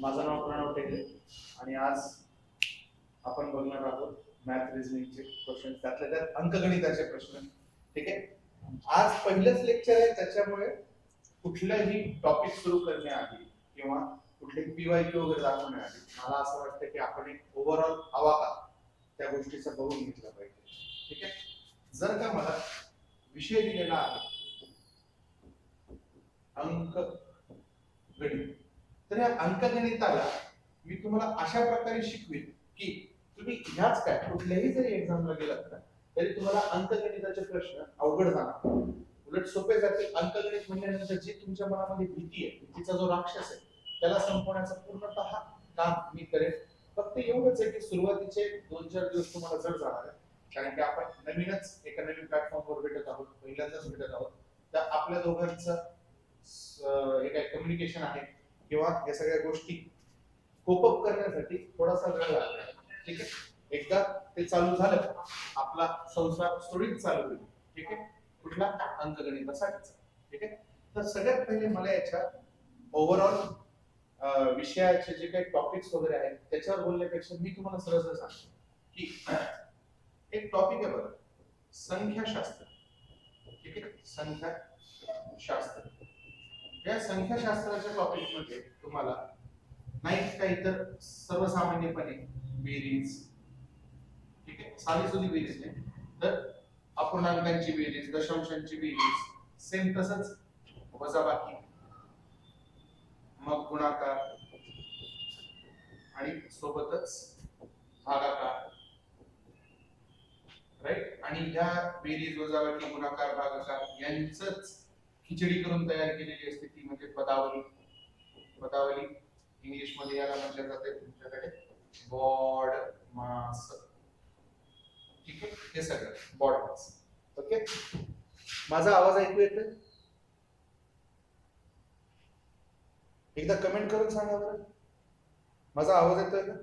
माझं नाव प्रणव टेकरे. आणि आज आपण बघणार आहोत मॅथ रिझनिंगचे क्वेश्चन त्यातल्या त्यात अंकगणिताचे प्रश्न. ठीक आहे? आज पहिलंच लेक्चर आहे त्याच्यामुळे कुठलंही टॉपिक सुरू करण्याआधी किंवा कुठले पीवायक्यू वगैरे दाखवण्याआधी मला असं वाटतं की आपण एक ओव्हरऑल हवा का त्या गोष्टीचा बघून घेतला पाहिजे. ठीक आहे? जर का मला विषय दिलेला आहे अंक गणित तर या अंकगणिताला मी तुम्हाला अशा प्रकारे शिकवेन की तुम्ही ह्याच काय कुठल्याही जरी एक्झामला गेलात ना तरी तुम्हाला अंकगणिताचे प्रश्न अवघड जाणार. उलट सोपे जातील अंकगणित म्हणल्यानंतर जी तुमच्या मनामध्ये भीती आहे भीतीचा जो राक्षस आहे त्याला संपवण्याचा पूर्णतः काम मी करेन. फक्त एवढंच आहे की सुरुवातीचे दोन चार दिवस तुम्हाला जड जाणार आहे. कारण की आपण नवीनच एका नवीन प्लॅटफॉर्मवर भेटत आहोत पहिल्यांदाच भेटत आहोत. तर आपल्या दोघांचं स- हे काय कम्युनिकेशन आहे. किंवा या सगळ्या गोष्टी कोपअप करण्यासाठी थोडासा वेळ लागला. ठीक आहे? एकदा ते चालू झालं आपला संसार सुरळीत चालू होईल. ठीक आहे? कुठला? अंकगणितासाठीचा ठीक आहे? तर सगळ्यात पहिले मला याच्या ओव्हरऑल विषयाचे जे काही टॉपिक्स वगैरे आहेत त्याच्यावर बोलण्यापेक्षा मी तुम्हाला सरळ सरळ सांगतो की एक टॉपिक आहे बघा. संख्याशास्त्र. ठीक आहे? संख्याशास्त्र. या संख्याशास्त्राच्या टॉपिकमध्ये तुम्हाला नाही काही तर सर्वसामान्यपणे बेरीज ठीक आहे? साधी सुधी बेरीज नाही तर अपूर्णांकांची बेरीज दशांशांची बेरीज सेम तसंच वजाबाकी मग गुणाकार आणि सोबतच भागाकार. राईट आणि ह्या बेरीज वजाबाकी गुणाकार भागाकार यांचंच खिचडी करून तयार केलेली असते. म्हणजे पदावली. पदावली. इंग्लिशमध्ये याला म्हटलं जाते तुमच्याकडे. बॉड मास ठीक आहे? हे सगळं. बॉड मास ओके माझा आवाज ऐकू येतोय? एकदा कमेंट करून सांगा बरं. माझा आवाज येतोय का?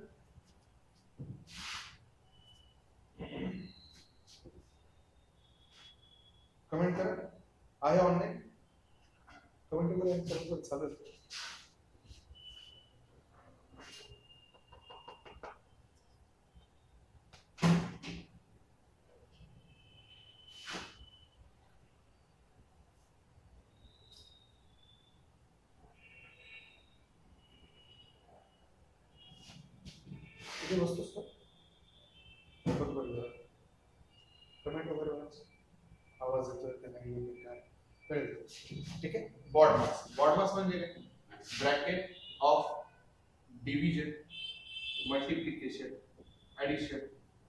कमेंट करा. आहे ऑनलाईन कमेंट करा चालेल किती बसतोस का बघ बघ जरा. कमेंट वगैरे वाच. आवाज येतोय का नाही येतोय काय कळेल ठीक आहे? बॉड मास बॉड मास म्हणजे काय? Bracket of division multiplication addition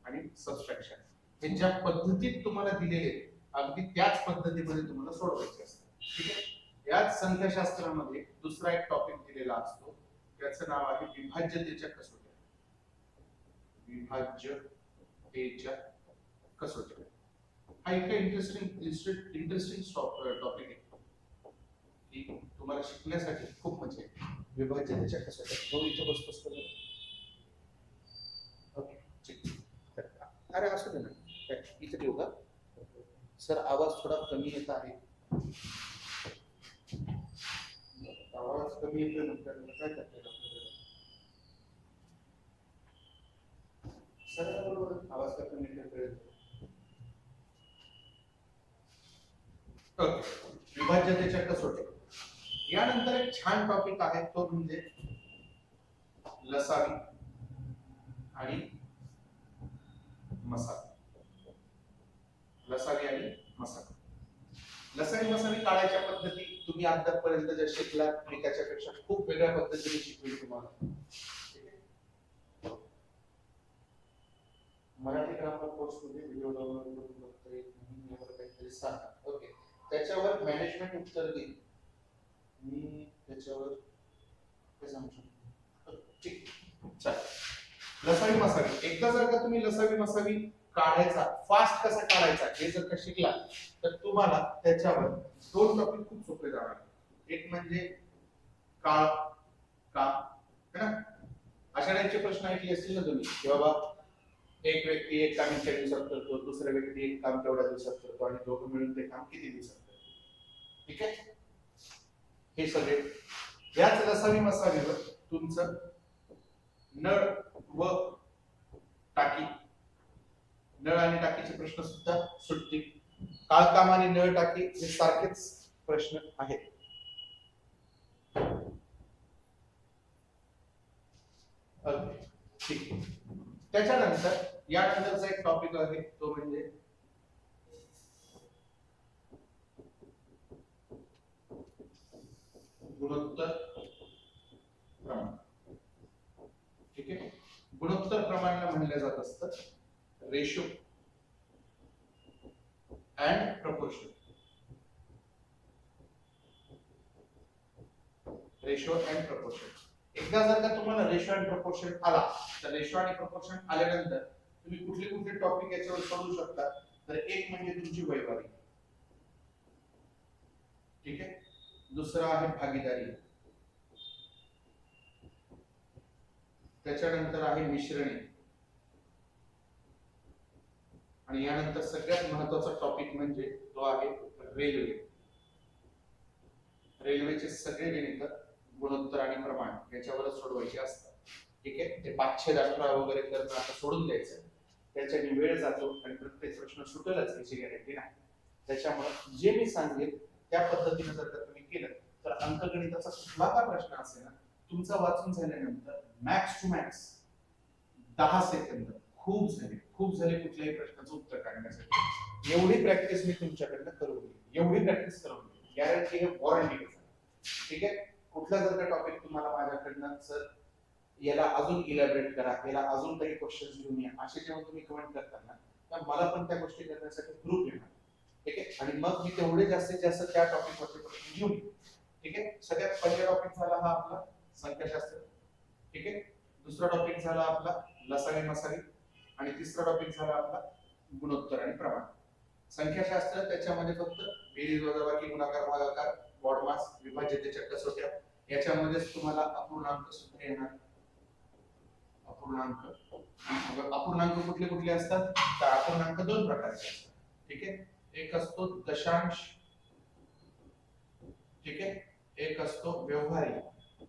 आणि सबस्ट्रॅक्शन हे ज्या पद्धतीत तुम्हाला दिलेले अगदी त्याच पद्धतीमध्ये तुम्हाला सोडवायचे असतात. ठीक आहे? याच संख्याशास्त्रामध्ये दुसरा एक टॉपिक दिलेला असतो. त्याचं नाव आहे विभाज्यतेच्या कसोट्या. विभाज्यतेच्या कसोट्या. हा इतका इंटरेस्टिंग इंटरेस्टिंग टॉपिक आहे. की तुम्हाला शिकण्यासाठी खूप मजा येते. विभाज्यतेच्या कसोट्या तो इथे बसतोस? ओके ठीक अरे असू दे ना. इथे ठेवू का? सर आवाज थोडा कमी येत आहे. आवाज कमी येतोय म्हटल्यावर काय करता आपल्याला? सर आवाज का कमी येतोय कळेल. ओके. विभाज्यतेच्या कसोटी. यानंतर एक छान टॉपिक आहे तो म्हणजे लसावी आणि मसाला. लसावी आणि मसाला. लसावी मसावी काढायच्या पद्धती तुम्ही आतापर्यंत ज्या शिकलात मी त्याच्यापेक्षा खूप वेगळ्या पद्धतीने शिकवेल तुम्हाला. मराठी ग्रामर कोर्समध्ये व्हिडिओ डाउनलोड करून बघता येत नाही यावर काहीतरी सांगा. ओके त्याच्यावर मॅनेजमेंट उत्तर देईल. मी त्याच्यावर ते सांगू शकतो ठीक. चालेल लसावी मसावी. एकदा जर का तुम्ही लसावी मसावी काढायचा फास्ट कसा काढायचा हे जर का शिकला तर तुम्हाला त्याच्यावर दोन टॉपिक खूप सोपे जाणार. एक म्हणजे काळ का है ना? अशा टाईपचे प्रश्न ऐकले असतील ना तुम्ही की बाबा एक व्यक्ती एक काम इतक्या दिवसात करतो दुसरा व्यक्ती एक काम तेवढ्या दिवसात करतो आणि दोघं मिळून ते काम किती दिवसात ठीक आहे? हे सगळे. याच लसावी मसावीवर तुमचं नळ व टाकी नळ आणि टाकीचे प्रश्न सुद्धा सुटतील. काळकाम आणि नळ टाकी हे सारखेच प्रश्न आहेत. ठीक. आहे. त्याच्यानंतर यानंतरचा एक टॉपिक आहे तो म्हणजे गुणोत्तर प्रमाण. ठीक आहे? गुणोत्तर प्रमाणाला म्हणलं जात असतं. Ratio and proportion ratio and proportion एकदा जर का तुम्हाला रेशो अँड प्रपोर्शन आला तर रेशो आणि प्रपोर्शन आल्यानंतर तुम्ही कुठले कुठले टॉपिक याच्यावर सोडू शकता. तर एक म्हणजे तुमची वैवाहिक. ठीक आहे? दुसरा आहे भागीदारी. त्याच्यानंतर आहे मिश्रणे. आणि यानंतर सगळ्यात महत्त्वाचा टॉपिक म्हणजे तो आहे रेल्वे रेल्वेचे सगळे गणित गुणोत्तर आणि प्रमाण याच्यावरच सोडवायचे असतात. ठीक आहे? ते पाचशे दाखला वगैरे करणं आता सोडून द्यायचं. त्याच्याने वेळ जातो आणि प्रत्येक प्रश्न सुटेलच याची गॅरंटी नाही. त्याच्यामुळे जे मी सांगेल त्या पद्धतीने जर का तुम्ही केलं तर अंकगणिताचा कुठला का प्रश्न असेल ना तुमचा वाचून झाल्यानंतर मॅक्स टू मॅक्स दहा सेकंद खूप झाले. खूप झाले कुठल्याही प्रश्नाचं उत्तर काढण्यासाठी. एवढी प्रॅक्टिस मी तुमच्याकडनं करून घेईन. एवढी प्रॅक्टिस करून घेईन. गॅरंटी हे वॉरंटी ठीक आहे? कुठला जर का टॉपिक तुम्हाला माझ्याकडनं सर याला अजून इलॅबरेट करा याला अजून काही क्वेश्चन्स घेऊन या असे जेव्हा तुम्ही कमेंट करताना तर मला पण त्या गोष्टी करण्यासाठी ग्रुप येणार. ठीक आहे? आणि मग मी तेवढे जास्तीत जास्त त्या टॉपिक वरती प्रश्न घेऊन ठीक आहे? सगळ्यात पहिला टॉपिक झाला हा आपला संख्याशास्त्र ठीक आहे? दुसरा टॉपिक झाला आपला लसावी मसावी आणि तिसरा टॉपिक झाला आपला गुणोत्तर आणि प्रमाण. संख्याशास्त्र त्याच्यामध्ये फक्त बेरीज वजाबाकी गुणाकार भागाकार बॉडमास विभाज्यतेच्या कसोट्या याच्यामध्येच तुम्हाला अपूर्णांक सुद्धा येणार. अपूर्णांक. अपूर्णांक कुठले कुठले असतात? तर अपूर्णांक दोन प्रकारचे असतात. ठीक आहे? एक असतो दशांश ठीक आहे? एक असतो व्यवहारिक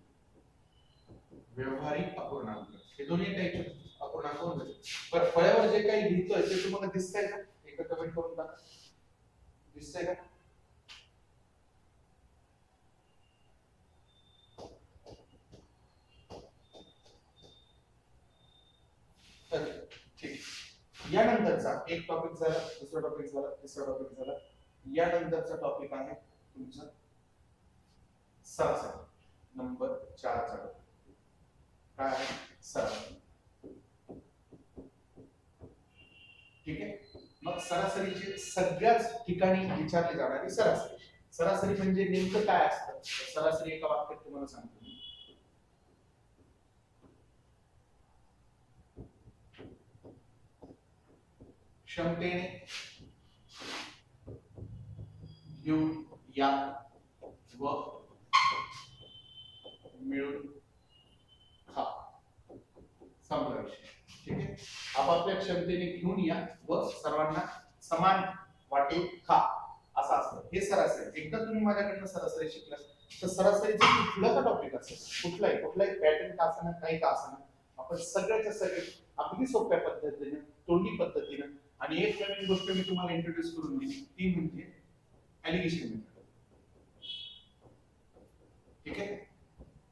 व्यवहारिक अपूर्णांक. हे दोन्ही टाईपचे अपूर्णांक होऊन जाईल बरं फळ्यावर जे काही लिहितोय ते तुम्हाला दिसतंय का? एक कमेंट करून टाका दिसतंय का तर ठीक यानंतरचा एक टॉपिक झाला दुसरा टॉपिक झाला तिसरा टॉपिक झाला. यानंतरचा टॉपिक आहे तुमचा सरासरी. नंबर चारचा टॉपिक काय आहे? सरासरी. ठीक आहे? मग सरासरीचे सगळ्याच ठिकाणी विचारली जाणारी सरासरी. सरासरी म्हणजे नेमकं काय असतं? सरासरी एका वाक्यात तुम्हाला सांगतो मी. क्षमतेने घेऊन या व मिळून खा संपला विषय. ठीक आहे? आपापल्या क्षमतेने घेऊन या व सर्वांना समान वाटून खा. असं असतं. हे सरासरी. एकदा तुम्ही माझ्याकडनं सरासरी शिकला तर सरासरीचं कुठलं का टॉपिक असेल कुठलाही कुठलाही पॅटर्न का असणार काही का असणार आपण सगळ्याच्या सगळे अगदी सोप्या पद्धतीने तोंडी पद्धतीनं आणि एक नवीन गोष्ट मी तुम्हाला इंट्रोड्यूस करून दिली ती म्हणजे ऍलिगेशन मेथड ठीक आहे?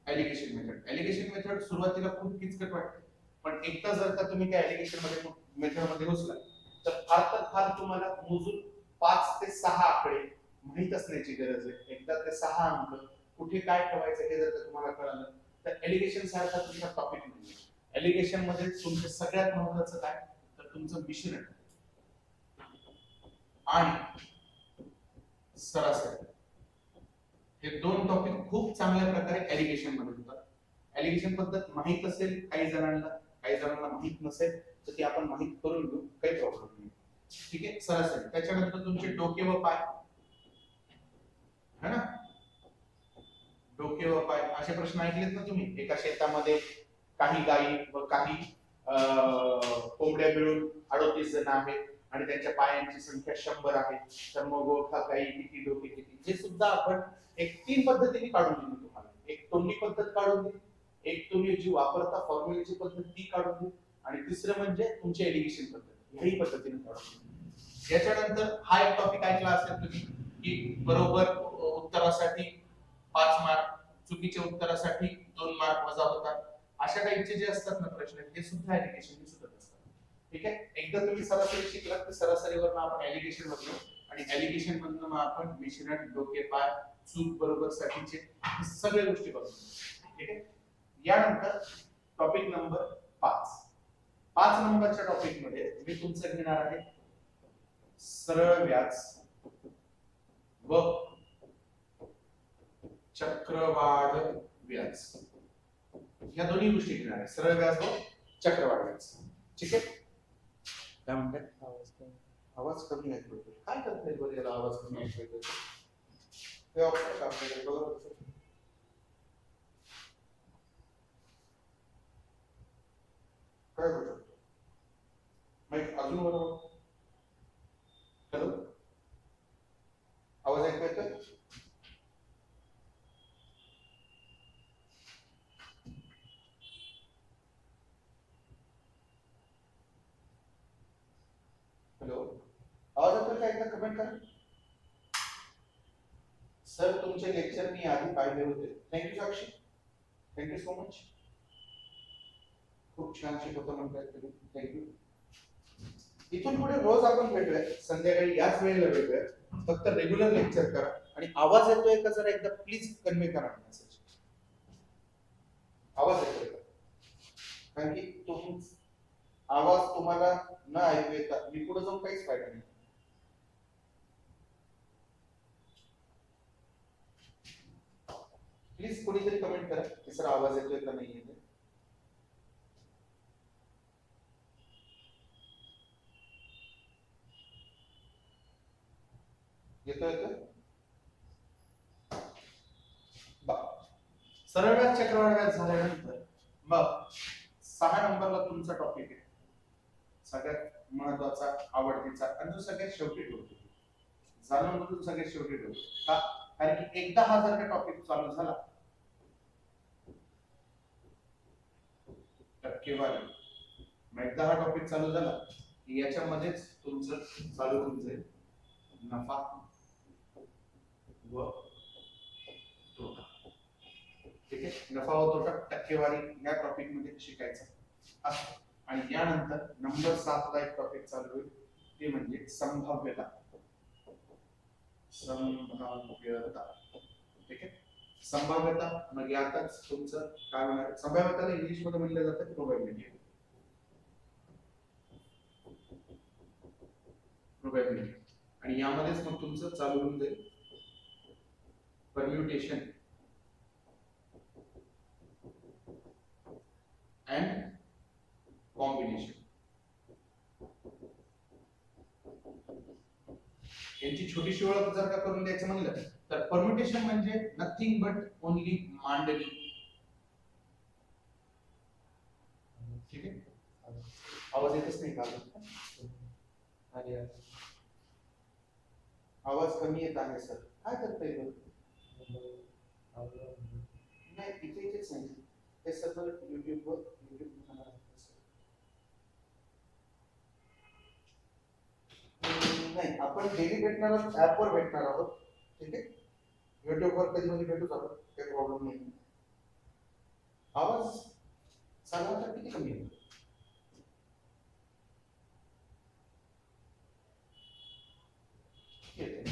ऍलिगेशन मेथड ऍलिगेशन मेथड सुरुवातीला खूप किचकट वाटते. पण एकदा जर का तुम्ही त्या ऍलिगेशनमध्ये मेथडमध्ये घुसला तर फार तर फार तुम्हाला मोजून पाच ते सहा आकडे माहीत असण्याची गरज आहे. एकदा ते सहा अंक कुठे काय ठेवायचं हे जर का तुम्हाला कळालं तर एलिगेशन सारखा तुमचा टॉपिक नाही. एलिगेशनमध्ये तुमचं सगळ्यात महत्वाचं काय? तर तुमचं मिश्रण. आणि सरासरी हे दोन टॉपिक खूप चांगल्या प्रकारे एलिगेशनमध्ये होतात. एलिगेशन पद्धत माहीत असेल काही जणांना काही जणांना माहीत नसेल तर ती आपण माहीत करून घेऊ काही प्रॉब्लेम नाही. ठीक आहे? सरासरी. त्याच्यानंतर तुमचे डोके व पाय. है ना? डोके व पाय. असे प्रश्न ऐकलेत ना तुम्ही? एका शेतामध्ये काही गायी व काही अं, कोंबड्या मिळून अडोतीस जण आहेत. आणि त्यांच्या पायांची संख्या शंभर आहे. तर मग ओळखा काही किती डोके किती? हे सुद्धा आपण एक तीन पद्धतीने काढून दिली तुम्हाला. एक तोंडी पद्धत काढून दिली. एक तुम्ही जी वापरता फॉर्म्युलेची पद्धत ती काढून घे आणि तिसरं म्हणजे तुमची एलिगेशन पद्धत. ह्याही पद्धतीने काढून घे याच्यानंतर हा एक टॉपिक ऐकला असेल तुम्ही की बरोबर उत्तरासाठी पाच मार्क चुकीच्या उत्तरासाठी दोन मार्क वजा होतात. अशा टाईपचे जे असतात ना प्रश्न हे सुद्धा एलिगेशन सुद्धा असतात ठीक आहे? एकदा तुम्ही सरासरी शिकलात तर सरासरीवर आपण एलिगेशन बघलो आणि एलिगेशन मधन मग आपण मिश्रण डोके पाय चूक बरोबर साठीचे सगळ्या गोष्टी बघतो. ठीक आहे? यानंतर टॉपिक नंबर पाच. पाच नंबरच्या टॉपिकमध्ये मी तुमचं घेणार आहे सरळ व्याज व चक्रवाढ व्याज या दोन्ही गोष्टी घेणार आहे. सरळ व्याज व चक्रवाढ व्याज ठीक आहे? काय म्हणताय आवाज कमी ऐकू येतोय काय करताय बरं याला आवाज कमी ऐकू येतोय हे ऑप्शन का आपल्याकडे बघा बरं. काय करू शकतो अजून बरोबर हॅलो आवाज ऐकू येतोय हॅलो आवाज येतोय का एकदा कमेंट करा सर तुमचे लेक्चर मी आधी पाहिले होते. Thank you Sakshi. Thank you so much खूप छान शिकवतो म्हणतात तुम्ही. थँक्यू इथून पुढे रोज आपण भेटूया. संध्याकाळी याच वेळेला भेटूया. फक्त रेग्युलर लेक्चर करा. आणि आवाज येतोय का जरा एकदा प्लीज कन्वे करा मेसेज आवाज येतोय का? कारण की तुम आवाज तुम्हाला न ऐकू येता. मी पुढे जाऊन काहीच फायदा नाही. प्लीज कोणीतरी कमेंट करा की सर आवाज येतोय का नाही येते येतोय का? बा सरळ व्याज चक्रवाढ व्याज झाल्यानंतर मग सहा नंबरला तुमचा टॉपिक आहे. सगळ्यात महत्त्वाचा आवडतीचा आणि जो सगळ्यात शेवटी ठेवतो. जाणून बुजून सगळ्यात शेवटी ठेवतो. का कारण की एकदा हा जर का टॉपिक चालू झाला टक्केवारी मग एकदा हा टॉपिक चालू झाला की याच्यामध्येच तुमचं चालू होऊन जाईल नफा व तोटा. ठीक आहे? नफा व तोटा टक्केवारी या टॉपिकमध्ये शिकायचं असं आणि यानंतर नंबर सातला एक टॉपिक चालू होईल. ते म्हणजे संभाव्यता. संभाव्यता. ठीक आहे? संभाव्यता म्हणजे मग यातच तुमचं काय होणार? संभाव्यताला इंग्लिशमध्ये म्हणलं जातं प्रोबॅबिलिटी प्रोबॅबिलिटी म्हणजे? म्हणजे. आणि यामध्येच मग तुमचं चालू होऊन जाईल. परम्युटेशन अँड कॉम्बिनेशन यांची छोटीशी ओळख जर का करून द्यायचं म्हणलं तर परम्युटेशन म्हणजे नथिंग बट ओनली मांडणी ठीक आहे? आवाज येतच नाही का अजून? आवाज कमी येत आहे सर. काय करता येईल नाही इथे इथेच नाही हे सर्व युट्यूबवर युट्यूब नाही आपण डेली भेटणार आहोत ऍपवर भेटणार आहोत ठीक आहे युट्यूबवर कधी मध्ये भेटूच आपण काही प्रॉब्लेम नाही आवाज साधारणतः किती कमी आहे येते.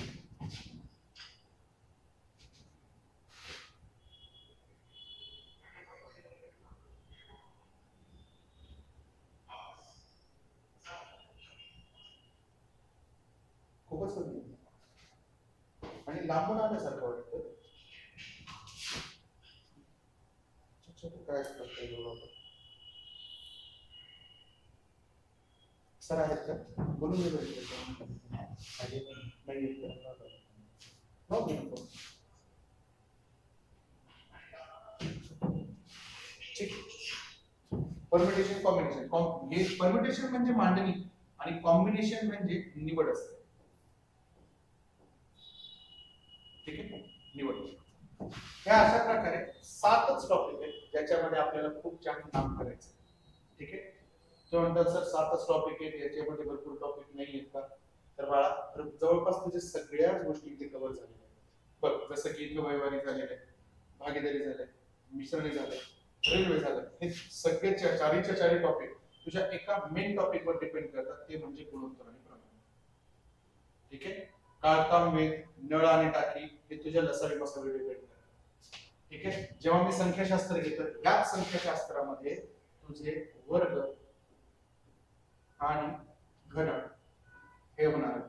खूपच कमी आहे. आणि लांबून आल्यासारखं वाटतं. काय सर आहेत का? बोलून गेलो हो, ठीक. परमिटेशन कॉम्बिनेशन हे परमिटेशन म्हणजे मांडणी आणि कॉम्बिनेशन म्हणजे निवड असते. ठीक ह्या अशा प्रकारे सातच टॉपिक आहेत ज्याच्यामध्ये आपल्याला खूप छान काम करायचं ठीक आहे? तो म्हणतात सर सातच टॉपिक आहेत याच्यामध्ये भरपूर टॉपिक नाही आहेत का? तर बाळा तर जवळपास तुझे सगळ्याच गोष्टी इथे कव्हर झालेल्या आहेत. बघ जसं की इथं वैवारी झालेलं आहे भागीदारी झाले मिश्रणी झाले रेल्वे झालं हे सगळे चारीच्या चारी टॉपिक तुझ्या एका मेन टॉपिक वर डिपेंड करतात ते म्हणजे गुणोत्तर आणि प्रमाण. ठीक आहे? काळकाम वेग नळ आणि टाकी हे तुझ्या लसावी डिपेंड ठीक आहे? जेव्हा मी संख्याशास्त्र घेतो याच संख्याशास्त्रामध्ये तुझे वर्ग आणि घन हे होणार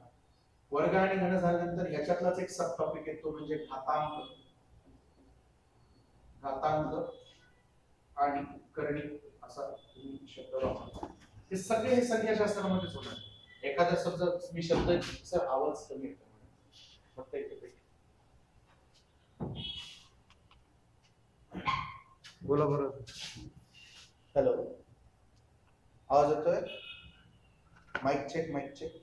वर्ग आणि घन झाल्यानंतर याच्यातलाच एक सब टॉपिक येतो म्हणजे घातांक. घातांक आणि करणी असा तुम्ही शब्द वापरता हे सगळे हे संख्याशास्त्रामध्येच होणार एखादा शब्द मी शब्द सर आवाज कमी येतो फक्त इथे बोला बरं. हॅलो. आवाज येतोय? माईक चेक माईक चेक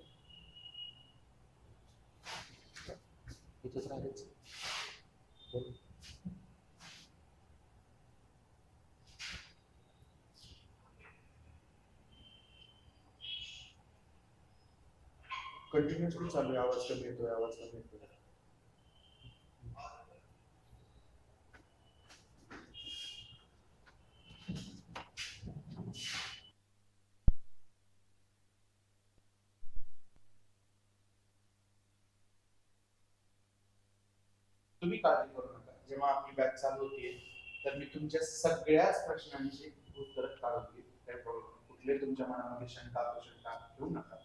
इथेच राहायचं. बोल. कंटिन्युअसली चालू आहे. आवाज कमी येतोय आवाज कमी येतोय तुम्ही काळजी करू नका जेव्हा आपली बॅच चालू होतीये तर मी तुमच्या सगळ्याच प्रश्नांची उत्तर काढून घेईन. काही प्रॉब्लेम कुठले तुमच्या मनामध्ये शंका शंका घेऊ नका.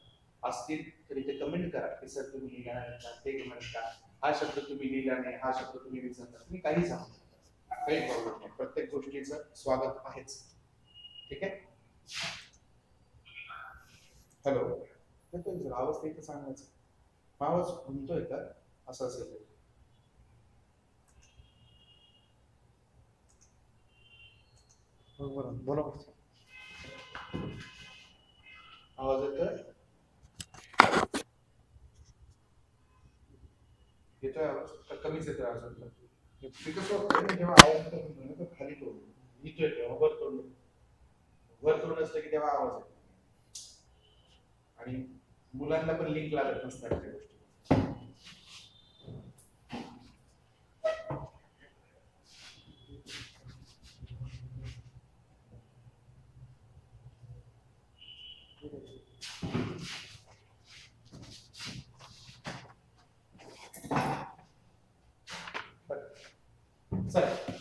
असतील तरी ते कमेंट करा की सर तुम्ही लिहिणार का? ते घेणार का हा शब्द तुम्ही लिहिला नाही हा शब्द तुम्ही विसरता. तुम्ही काही सांगू शकता. काही प्रॉब्लेम नाही. प्रत्येक गोष्टीचं स्वागत आहेच. ठीक आहे? हॅलो येतोय आवाज ते सांगायचं. मग आवाज घुमतोय का? असं असेल तर. हो, बोला. बोला आवाज येतोय? येतोय आवाज? कमीच येतोय आवाज आता? ते कसं होतंय जेव्हा आवाज येतो ना, तो खाली तोडतो इथं तेव्हा वर तोडलो वर तोडलं असलं की तेव्हा आवाज येतो. आणि मुलांना पण लिंक लागत नसतात त्या गोष्टी. चला.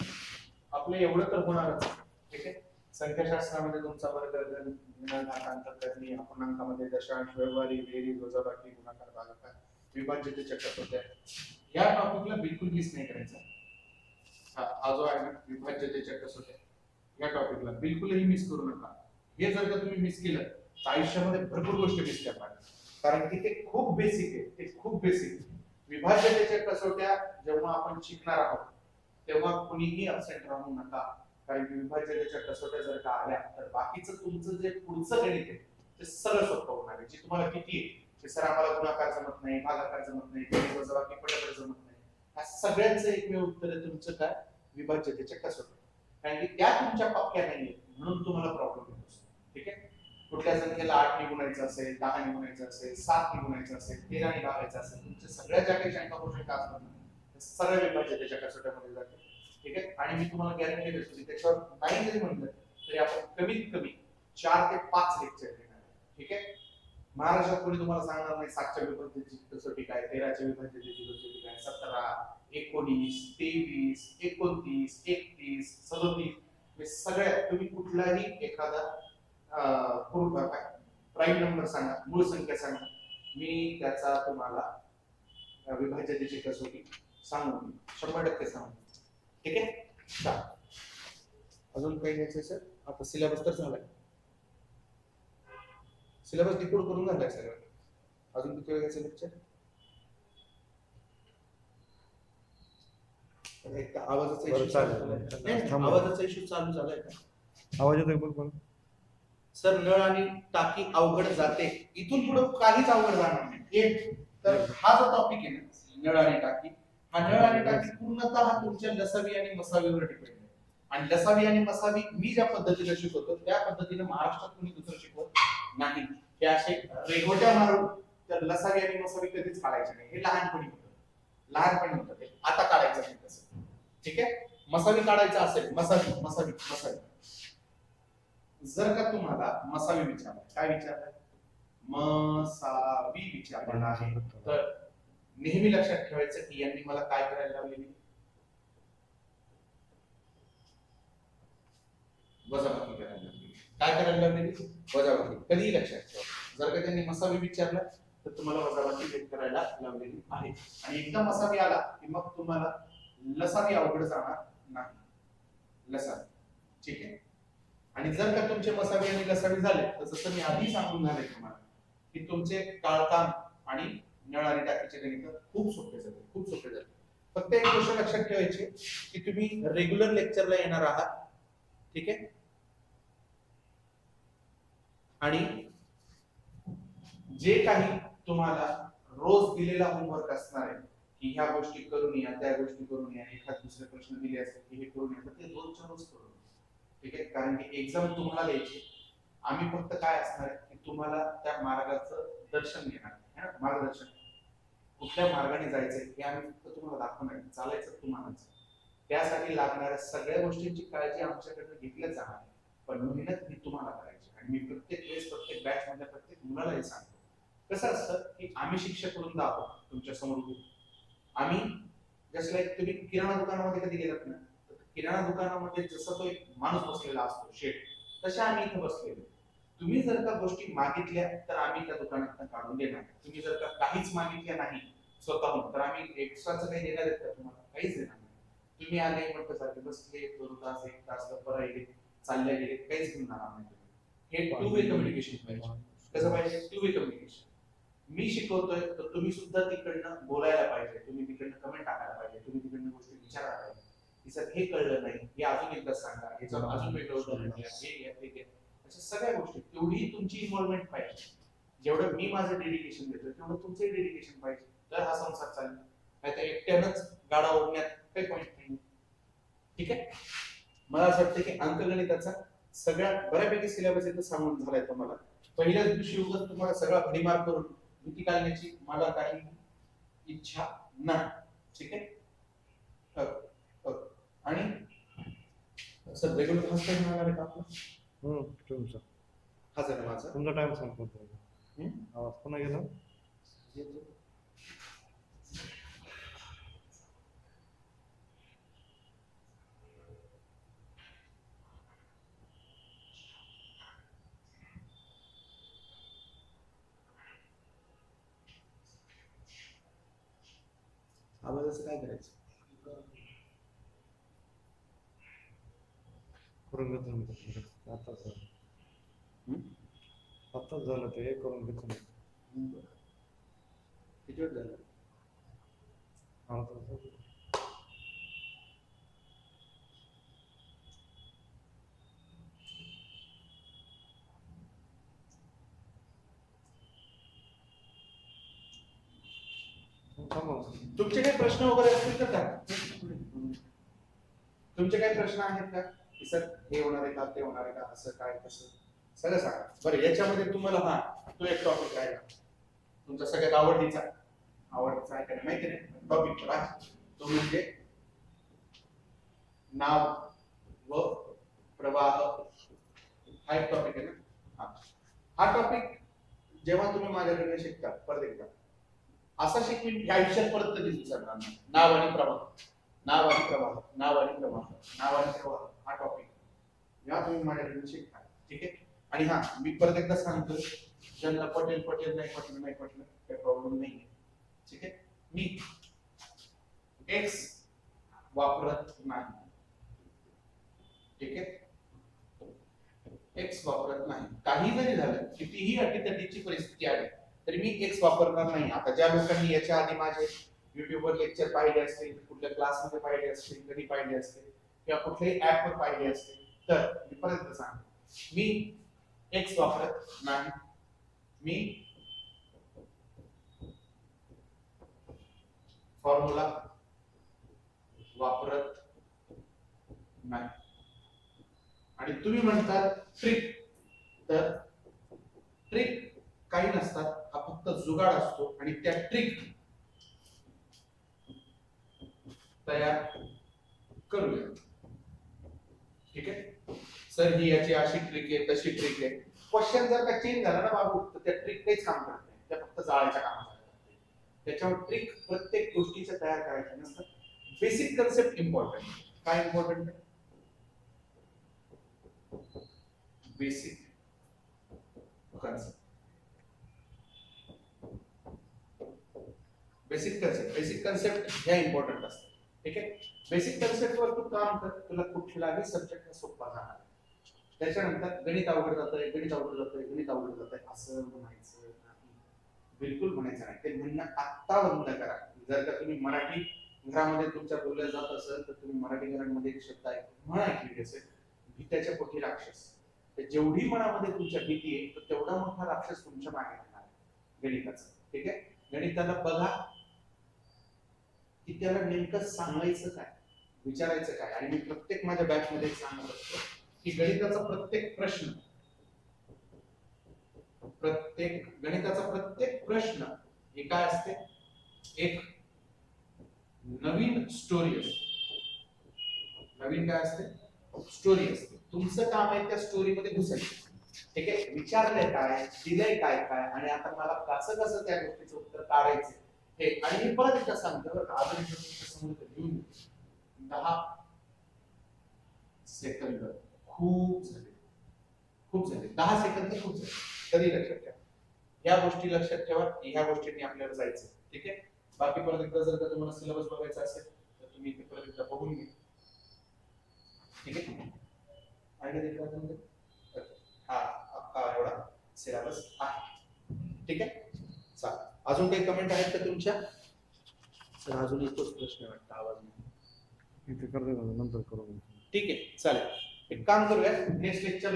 आपलं एवढं तर होणारच. ठीक आहे? संख्याशास्त्रामध्ये तुमचा वर्ग अपूर्णांकामध्ये दशांश व्यवहारी बेरीज वजाबाकी गुणाकार भागाकार विभाज्य चक्र होत्या या टॉपिकला बिलकुल मिस नाही करायचा. हा हा जो आहे ना विभाज्य चक्र होत्या या टॉपिकला बिलकुलही मिस करू नका. हे जर का तुम्ही मिस केलं तर आयुष्यामध्ये भरपूर गोष्टी मिस करणार. कारण की ते खूप बेसिक आहे. ते खूप बेसिक विभाज्यतेच्या कसोट्या जेव्हा आपण शिकणार आहोत तेव्हा कुणीही अपसेंट राहू नका. कारण की विभाज्यतेच्या कसोट्या जर का आल्या तर बाकीचं तुमचं जे पुढचं गणित आहे ते सगळं सोपं होणार आहे. जे तुम्हाला किती आहे की सर आम्हाला गुणाकार जमत नाही भागाकार जमत नाही बेरीज वजाबाकी जमत नाही. ह्या सगळ्यांचं एकमेव उत्तर आहे तुमचं काय? विभाज्यतेच्या कसोट्या. कारण की त्या तुमच्या पक्क्या नाही म्हणून तुम्हाला प्रॉब्लेम येत असतो. ठीक आहे? कुठल्या संख्येला आठ ने असेल दहा ने असेल सात ने असेल तेरा ने असेल तुमच्या सगळ्या ज्या काही शंका शंका असतात सगळ्या त्या त्याच्या कसोट्यामध्ये जाते. ठीक आहे? आणि मी तुम्हाला गॅरंटी देतो की त्याच्यावर नाही जरी म्हणलं तरी आपण कमीत कमी चार ते पाच लेक्चर घेणार ठीक आहे? महाराष्ट्रात कोणी तुम्हाला सांगणार नाही सातच्या विभाज्यतेची कसोटी काय तेराच्या विभाज्यतेची कसोटी काय सतरा एकोणीस तेवीस एकोणतीस एकतीस सदोतीस हे सगळ्या तुम्ही कुठलाही एखादा पूर्ण काय प्राईम नंबर सांगा मूळ संख्या सांगा. मी त्याचा तुम्हाला अं, विभाज्यतेची कसोटी सांगू शंभर टक्के सांगू ठीक आहे. अजून काही घ्यायचं सर आता सिलेबस तर झालाय. सिलेबस डिकोड करून झालाय सगळं अजून किती वेळ घ्यायचं लेक्चर आवाजाचा इश्यू. चालू. आवाजाचा इश्यू चालू झालाय का? आवाज येतोय सर नळ आणि टाकी अवघड जाते. इथून पुढे काहीच अवघड जाणार नाही. एक तर हा जो टॉपिक आहे ना नळ आणि टाकी हा नळ आणि टाकी पूर्णतः तुमच्या लसावी आणि मसावीवर डिपेंड आहे. आणि लसावी आणि मसावी मी ज्या पद्धतीने शिकवतो त्या पद्धतीने महाराष्ट्रात कोणी दुसरं शिकवत नाही. हे असे रेगोट्या मारून तर लसावी आणि मसावी कधीच काढायचे नाही. हे लहानपणी होतं. लहानपणी होतं ते. आता काढायचं नाही तसं. ठीक आहे? मसावी काढायचं असेल मसावी मसावी मसावी. जर का तुम्हाला मसावी विचारलं काय विचारलाय मसावी विचारलेला आहे तर नेहमी लक्षात ठेवायचं की यांनी मला काय करायला लावलेली वजाबाकी करायला लागली काय करायला लागलेली वजाबाकी. कधीही लक्षात ठेवा. जर का त्यांनी मसावी विचारलं तर तुम्हाला वजाबाकी करायला लावलेली आहे. आणि एकदा मसावी आला की मग तुम्हाला लसावी अवघड जाणार नाही. लसावी ठीक आहे? आणि जर का तुमचे मसावी आणि लसावी झाले तर जसं मी आधी सांगून झाले तुम्हाला की तुमचे काळकाम आणि नळ आणि टाकीचे गणित खूप सोपे झाले खूप सोपे झाले. फक्त एक गोष्ट लक्षात ठेवायची की तुम्ही रेग्युलर लेक्चरला येणार आहात ठीक आहे? आणि जे काही तुम्हाला रोज दिलेला होमवर्क असणार आहे की ह्या गोष्टी करून या त्या गोष्टी करून या एखाद दुसरे प्रश्न दिले असतील की हे करून या ते रोजच्या रोज करून ठीक आहे? कारण की एक्झाम तुम्हाला द्यायची आम्ही फक्त काय असणार आहे की तुम्हाला त्या मार्गाचं दर्शन घेणार मार्गदर्शन कुठल्या मार्गाने जायचंय हे आम्ही फक्त तुम्हाला दाखवणार चालायचं तुम्हालाच त्यासाठी लागणाऱ्या सगळ्या गोष्टींची काळजी आमच्याकडनं घेतल्या जाणार पण मेहनत ही तुम्हाला करायची आणि मी प्रत्येक वेळेस प्रत्येक बॅच मधल्या प्रत्येक मुलाला हे सांगतो. कसं असतं की आम्ही शिक्षक करून दाखव तुमच्यासमोर आम्ही जसं लाईक तुम्ही किराणा दुकानामध्ये कधी गेलात ना तर किराणा दुकानामध्ये जसं तो एक माणूस बसलेला असतो शेट तशा आम्ही इथे बसलेलो. तुम्ही जर का गोष्टी मागितल्या तर आम्ही त्या दुकानात काढून देणार. तुम्ही जर का काहीच मागितल्या नाही स्वतःहून. तर आम्ही एक्स्ट्राचं काही देणार आहेत का तुम्हाला? काहीच देणार नाही. तुम्ही आले म्हटलं सारखे बसले दोन तास एक तास गप्पा राहिले चालले गेले काहीच घेणार नाही. हे टू वे कम्युनिकेशन पाहिजे. कसं पाहिजे? टू वे कम्युनिकेशन मी शिकवतोय तर तुम्ही सुद्धा तिकडनं बोलायला पाहिजे. तुम्ही तिकडनं कमेंट टाकायला पाहिजे. तुम्ही तिकडनं गोष्टी विचारायला पाहिजे. की सर हे कळलं नाही. हे अजून एकदा सांगा. ह्याचं अजून वेगळं उदाहरण द्या हे घ्या ते घ्या अशा सगळ्या गोष्टी. तेवढी तुमची इन्व्हॉल्वमेंट पाहिजे. जेवढं मी माझं डेडिकेशन देतोय तेवढं तुमचं डेडिकेशन पाहिजे. तर हा संसार चालेल. नाही तर एकट्यानंच गाडा ओढण्यात काही पॉईंट नाही. ठीक आहे? मला असं वाटतं की अंकगणिताचा सगळ्यात बऱ्यापैकी सिलेबस इथं सांगून झालाय तुम्हाला. पहिल्याच दिवशी उगाच तुम्हाला सगळा भडीमार करून भीती घालण्याची मला काही इच्छा नाही. ठीक आहे. आणि सर रेग्युलर फर्स्ट टाइम मिळणार आहे का आपला? तुमचा. हा जर माझा. तुमचा टाइम हम्म? आवाज पुन्हा गेला. आवाजाचं काय करायचं करून घेतो. आताच झालं? आताच झालं ते करून घेतो मी. किती वेळ झालं आता झालं. थांबा. तुमचे काही प्रश्न वगैरे असतील तर तुमचे काही प्रश्न आहेत का? की सर हे होणार आहे का? ते होणार आहे का? असं काय कसं सगळं सांगा. बरं याच्यामध्ये तुम्हाला हा तो एक टॉपिक आहे. तुमचा सगळ्यात आवडीचा आवडीचा आहे का नाही माहिती नाही. टॉपिक तो म्हणजे नाव व प्रवाह. हा एक टॉपिक आहे ना? हा. हा टॉपिक जेव्हा तुम्ही माझ्याकडे शिकता परत एकदा. असा शिकवीन ह्या आयुष्यात परत कधीच विसरणार नाही. नाव आणि प्रवाह. नाव आणि प्रवाह. नाव आणि प्रवाह. नाव आणि प्रवाह. हा टॉपिक या तुम्ही माझ्याकडून शिकता ठीक आहे? आणि हा मी परत एकदा सांगतो. ज्यांना पटेल पटेल नाही पटलं नाही पटलं काही प्रॉब्लेम नाही ठीक आहे? मी एक्स वापरत नाही. ठीक आहे? एक्स वापरत नाही. काही जरी झालं कितीही अटीतटीची परिस्थिती आली तरी मी एक्स वापरणार नाही. आता ज्या लोकांनी याच्या आधी माझे युट्यूबवर लेक्चर पाहिले असतील कुठल्या क्लासमध्ये पाहिले असतील कधी पाहिले असतील किंवा कुठल्याही ऍपवर पाहिले असतील तर मी परत सांग सांगतो. मी एक्स वापरत नाही. मी फॉर्म्युला वापरत नाही. आणि तुम्ही म्हणतात ट्रिक तर ट्रिक काही नसतात हा फक्त जुगाड असतो आणि त्या ट्रिक तयार करूया. ठीक आहे? सर ही याची अशी ट्रिक आहे तशी ट्रिक आहे. क्वेश्चन जर का चेंज झाला ना बाबू तर त्या ट्रिक काहीच काम करत नाही. त्या फक्त जाळायच्या कामासाठी त्याच्यावर ट्रिक प्रत्येक गोष्टीच्या तयार करायच्या नसतात बेसिक कन्सेप्ट इम्पॉर्टंट काय important basic concept basic concept basic concept ह्या इम्पॉर्टंट असतात. ठीक आहे? बेसिक कन्सेप्ट वर तू काम कर. तुला कुठलाही सब्जेक्ट सोपा जाणार त्याच्यानंतर गणित अवघड जातंय गणित अवघड जातंय गणित अवघड जातंय. असं म्हणायचं नाही. बिलकुल म्हणायचं नाही. ते म्हणणं आत्ता बंद करा. जर का तुम्ही मराठी घरामध्ये तुमच्या बोलल्या जात असेल तर तुम्ही मराठी घरांमध्ये एक शब्द आहे म्हण ऐकलेली असेल भीत्याच्या पोटी राक्षस. जेवढी मनामध्ये तुमच्या भीती आहे तर तेवढा मोठा राक्षस तुमच्या मागे येणार गणिताचा. ठीक आहे? गणिताला बघा. की त्याला नेमकं सांगायचं काय? विचारायचं काय? आणि मी प्रत्येक माझ्या बॅच मध्ये सांगत असतो की गणिताचा प्रत्येक प्रश्न प्रत्येक गणिताचा प्रत्येक प्रश्न हे काय असते? एक नवीन स्टोरी असते. नवीन काय असते? स्टोरी असते. तुमचं काम आहे त्या स्टोरी मध्ये घुसायचं. ठीक आहे? विचारलंय काय? दिलंय काय काय? आणि आता मला कसं कसं त्या गोष्टीचं उत्तर काढायचं हे आणि मी परत एकदा सांगतो बरं लिहून दहा सेकंद खूप झाले. खूप झाले. दहा सेकंद खूप झाले. कधी लक्षात ठेवा. या गोष्टी लक्षात ठेवा ह्या गोष्टींनी आपल्याला जायचं ठीक आहे? बाकी परत एकदा जर का तुम्हाला सिलेबस बघायचा असेल तर तुम्ही इथे परत एकदा बघून घ्या. ठीक आहे? आणि कधी तुम्ही- हा अख्खा एवढा सिलेबस आहे. ठीक आहे? चालेल. अजून काही कमेंट आहेत का तुमच्या? सर अजून एकच प्रश्न वाटतं आवाज नाही. इथे करते ना नंतर करू. ठीक आहे चालेल. एक काम करूया नेक्स्ट लेक्चरला